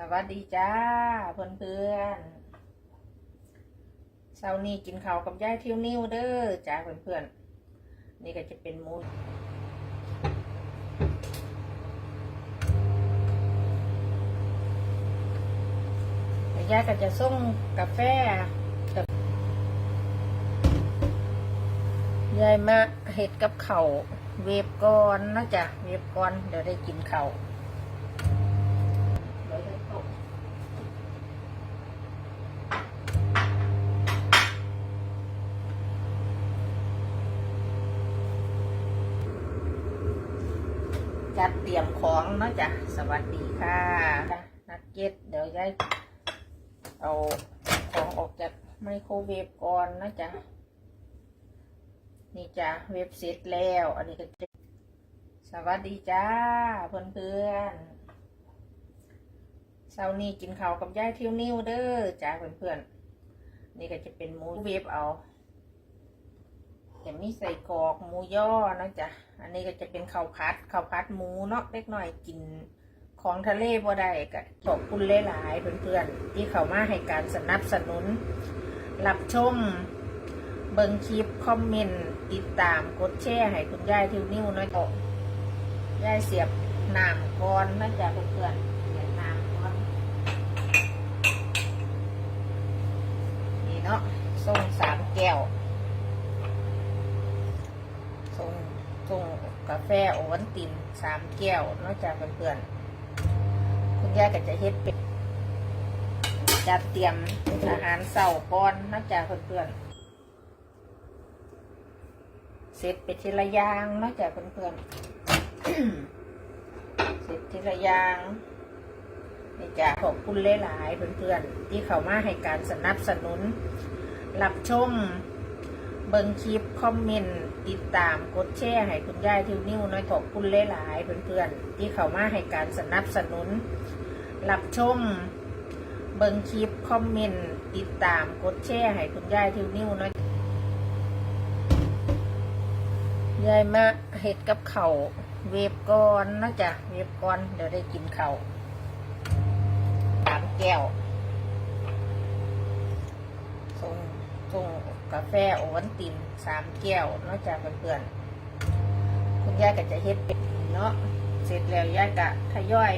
สวัสดีจ้าเพื่อนเพื่อนเช้านี้กินข้าวกับยายทิวนิ้วเด้อจ้าเพื่อนเพื่อนนี่ก็จะเป็นมูแต่ยายก็จะส่งกาแฟกับยายมาเห็ดกับเขาเวฟก่อนนะจ้ะเวฟก่อนเดี๋ยวได้กินเขาว เดี๋ยวจะตก จัดเตรียมของเนาะจ้ะสวัสดีค่ะนักเก็ตเดี๋ยวยายเอาของออกจากไมโครเวฟก่อนนะจ๊ะนี่จ้ะเวฟเสร็จแล้ว อันนี้ก็จะสวัสดีจ้าเพื่อนเพื่อนๆเช้านี้กินข้าวกับยายทิวนิ้วเด้อจ้าเพื่อนๆนี่ก็จะเป็นหมูเวฟเอา จะมีใส่กรอกหมูย่อนะจ๊ะ อันนี้ก็จะเป็นข้าวผัดข้าวผัดหมูเนาะเล็กน้อยกินของทะเลบ่ได้ก็ขอบคุณหลายๆเพื่อนๆที่เข้ามาให้การสนับสนุน รับชมเบิ่งคลิปคอมเมนต์ติดตามกดแชร์ให้คุณยายทิวนิ้วน้อยโตยายเสียบน้ำก่อนนะจ๊ะเพื่อนๆเสียบน้ำก่อนนี่เนาะส่งสามแก้วส่ งส่งกาแฟโอวันตินสามแก้ว นอกจากเพื่อนๆคุณยายก็จะเฮ็ดเป็นจัดเตรียมอาหารเสาร์ก่อนนอกจากเพื่อนๆเสร็จไปทีละอย่างนอกจากเพื่อนๆเสร็จทีละอย่างนี่จะขอบคุณหลายๆเพื่อนๆที่เข้ามาให้การสนับสนุนรับชม เบิ่งคลิป คอมเมนต์ ติดตามกดแชร์ให้คุณยายทิวนิ้วน้อยขอบคุณหลายๆเพื่อนๆ ที่เข้ามาให้การสนับสนุน รับชม เบิ่งคลิป คอมเมนต์ ติดตามกดแชร์ให้คุณยายทิวนิ้วน้อยยายมาเห็ดกับเขาเวฟก่อนนะจ้ะเวฟก่อนเดี๋ยวได้กินเขาวสามแก้วส่งส่ง กาแฟโอวันตินสามแก้วนอกจากเพื่อนๆคุณยายก็จะเฮ็ดเป็นเนาะเสร็จแล้วยายก็ทยอย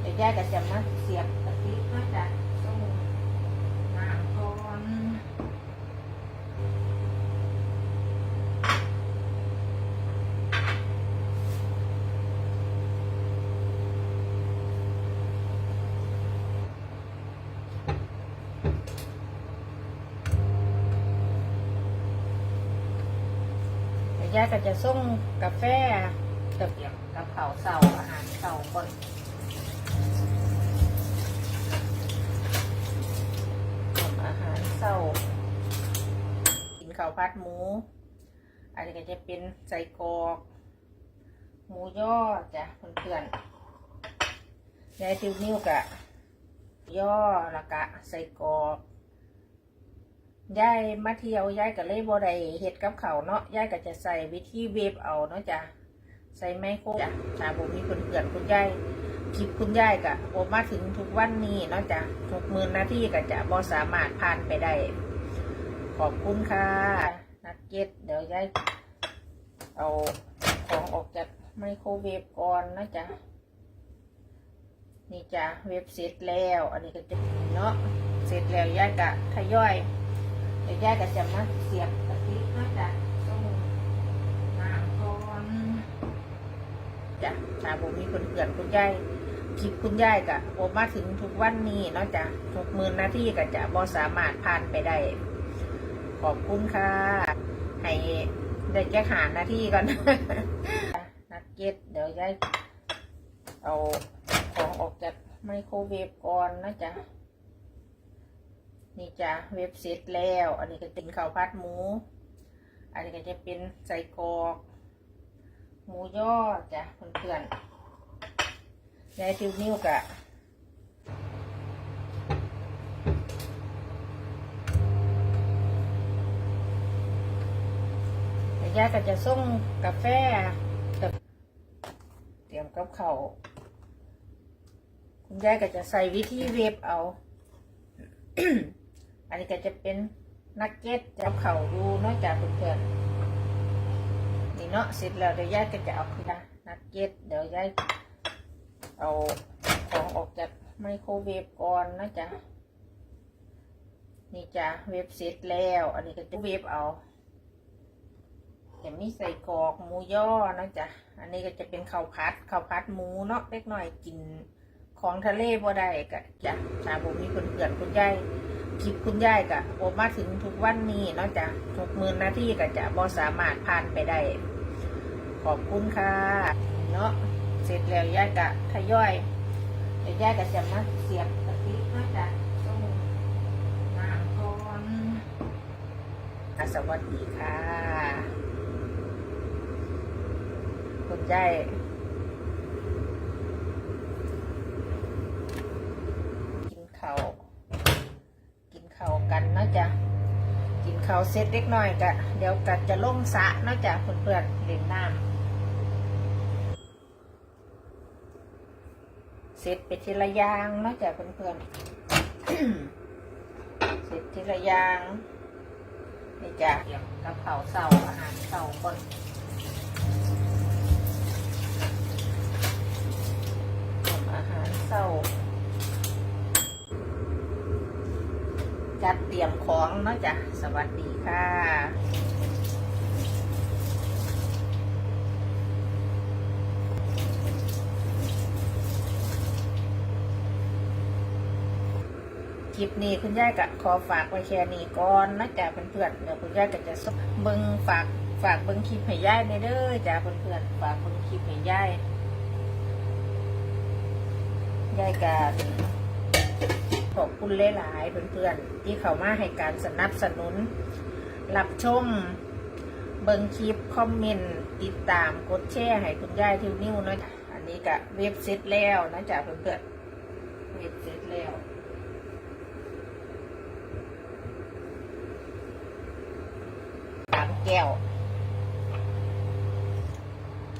เดี๋ยวยายก็จะมาเสียบกะทิเนอกจากส่งน้ำก่อนเดี๋ ยายก็จะส่งกาแฟกับเกี่ยวกับข้าวเสาอาหารเสาคนกับอาหารเสากินข้าวผัดหมู อันนี้ก็จะเป็นใส่กรอก หมูย่อจ้ะเพื่อนๆยายทิวนิ้วกะย่อแล้วก็ใส่กรอก ยายมาเที่ยวยายก็เลยบ่ได้เฮ็ดกับเขาเนาะยายก็จะใส่วิธีเวฟเอาเนาะจ้ะใส่ไมโครจ้ะถ้าบ่มีเพื่อนๆคุณยายคลิปคุณยายก็บ่มาถึงทุกวันนี้เนาะจ้ะทุกหมื่นนาทีก็จะบ่สามารถผ่านไปได้ ขอบคุณค่ะนักเก็ตเดี๋ยวยายเอาของออกจากไมโครเวฟก่อนนะจ๊ะนี่จ้ะเว็บเสร็จแล้ว อันนี้ก็จะเนาะเสร็จแล้วยายกะทยอย เดี๋ยวย่าก็จะมาเสียบกะทินะจ๊ะต้องน้ำก่อนจ้ะถ้าผมมีคนเกินคุณยายคลิปคุณยายกะโอมาถึงทุกวันนี้นาะจ้ะทุกหมื่นนาทีก็จะบ่สามารถผ่านไปได้ ขอบคุณค่ะ ให้ได้แก้หาหน้าที่ก่อนนักเก็ตเดี๋ยวย่ายเอาของออกจากไมโครเวฟก่อนนะจ๊ะ นี่จ้ะเวฟเสร็จแล้ว อันนี้ก็เป็นข้าวผัดหมู อันนี้ก็จะเป็นใส่กรอก หมูย่อจ้ะเพื่อนๆยายทิวนิ้วกะยายก็จะส่งกาแฟเตรียมกับเขาคุณยายก็จะใส่วิธีเวฟเอา อันนี้ก็จะเป็นนักเก็ตจะเอาเข่าดูนอกจากเพื่อนๆนี่เนาะเสร็จแล้วเดี๋ยวยายก็จะเอาขึ้นนักเก็ตเดี๋ยวยายเอาของออกจากไมโครเวฟก่อนนะจ๊ะนี่จ้ะเวฟเสร็จแล้ว อันนี้ก็จะเวฟเอาจะมีใส่กรอกหมูย่อนะจ๊ะอันนี้ก็จะเป็นข้าวผัดข้าวผัดหมูเนาะเล็กน้อยกินของทะเลบ่ได้ก็จะถ้าผมมีเพื่อนๆคุณยาย คลิปคุณยายก็ผมมาถึงทุกวันนี้เนาะจ้ะทุกหมื่นนาที่ก็จะบ่สามารถผ่านไปได้ ขอบคุณค่ะ เนาะเสร็จแล้วยายก็ทยอยเดี๋ยวยายก็จะมาเสียบกะทิเนาะจ้ะต้องน้ำก่อนอะสวัสดีค่ะคุณยาย กินข้าว กันเนาะจ๊ะกินข้าวเสร็จเล็กน้อยกะเดี๋ยวกัจะลงสะเนาะจ๊ะเพื่อนๆเล่นน้ำเสร็จไปทีละย่างเนาะจ๊ะเพื่อนๆเสร็จทีละย่างนี่จ้ะกับข้าวเสาอาหารเสาคนทำอาหารเสา จัดเตรียมของเนาะจ้ะสวัสดีค่ะคลิปนี้คุณยายก็ขอฝากไว้แค่นี้ก่อนนะจ๊ะเพื่อนๆเดี๋ยวคุณยายก็จะส่งเบิ่งฝากฝากเบิ่งคลิปให้ยายในเด้อจ้ะเพื่อนๆฝากเบิ่งคลิปให้ยายยายกัน ขอบคุณหลายๆเพื่อนๆที่เข้ามาให้การสนับสนุน รับชม เบิ่งคลิป คอมเมนต์ ติดตามกดแชร์ให้คุณยายทิวนิ้วเนาะอันนี้ก็เว็บเสร็จแล้วนะจ๊ะเพื่อนๆเว็บเสร็จแล้วสามแก้ว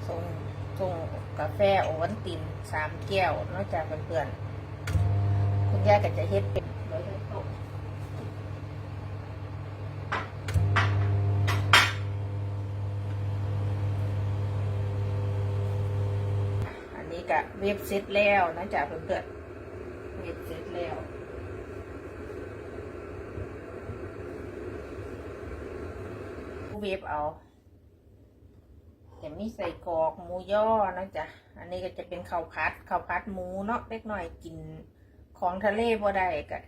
ส่งส่งกาแฟโอวันตินสามแก้วนาะจ๊ะเพื่อนๆ คุณยายก็จะเฮ็ดเป็นอันนี้ก็เว็บเสร็จแล้วนะจ๊ะเพื่อนๆเว็บเสร็จแล้วเว็บเอาจะมีใส่กรอกหมูย่อนะจ๊ะ อันนี้ก็จะเป็นข้าวผัดข้าวผัดหมูเนาะเล็กน้อยกิน ของทะเลบ่ได้ก็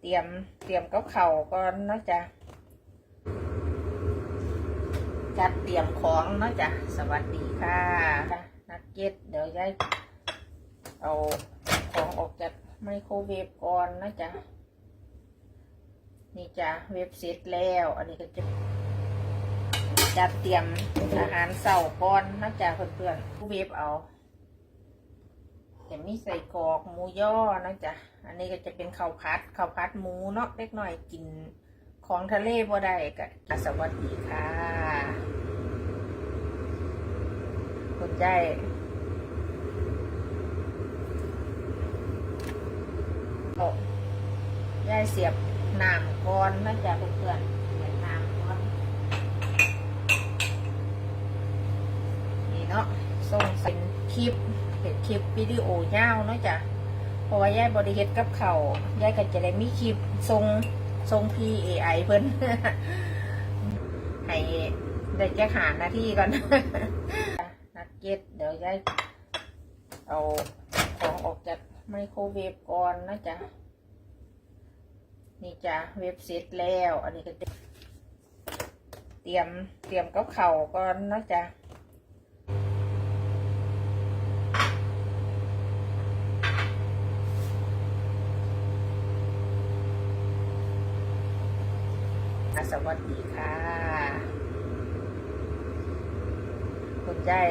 เตรียมเตรียมกับเขาก่อนนาะจ๊ะจัดเตรียมของนาะจ๊ะสวัสดีค่ะจ้ะนักเก็ตเดี๋ยวยายเอาของออกจากไมโครเวฟก่อนนะจ๊ะนี่จ้ะเวฟเสร็จแล้ว อันนี้ก็จะจัดเตรียมอาหารเสาร์ก่อนนะจ๊ะเพื่อนๆผู้เวฟเอา จะมีใส่กรอกหมูย่อนะจ๊ะ อันนี้ก็จะเป็นข้าวผัดข้าวผัดหมูเนาะเล็กน้อยกินของทะเลบ่ได้ก็สวัสดีค่ะคุณยายโอ้ยายเสียบน้ำก่อนนะจ๊ะเพื่อนๆเสียบน้ำก่อน นี่เนาะส่งเป็นคลิป คลิปวิดีโอยาวเนาะจ้ะเพราะว่ายายบริเฮ็ดกับเขายายก็จะได้มีคลิปทรงทรงพีเอไอเพิ่นให้ได้จะหาหน้าที่ก่อนนัดเก็ตเดี๋ยวยายเอาของออกจากไมโครเวฟก่อนนะจ๊ะนี่จ้ะเวฟเสร็จแล้ว อันนี้ก็เตรียมเตรียมกับเข่าก่อนนะจ๊ะ อะสวัสดีค่ะ คุณยาย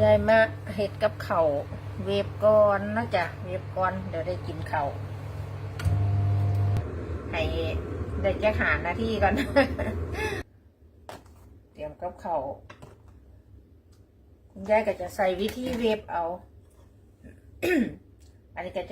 ยายมาเห็ดกับเขาเวฟก่อนนาะจ๊ะเวฟก่อน เดี๋ยวได้กินเขาให้เด็กแก้หาหน้าที่ก่อนเตรียมกับเขาคุณยายก็จะใส่วิธีเวฟเอา อันนี้ก็จะ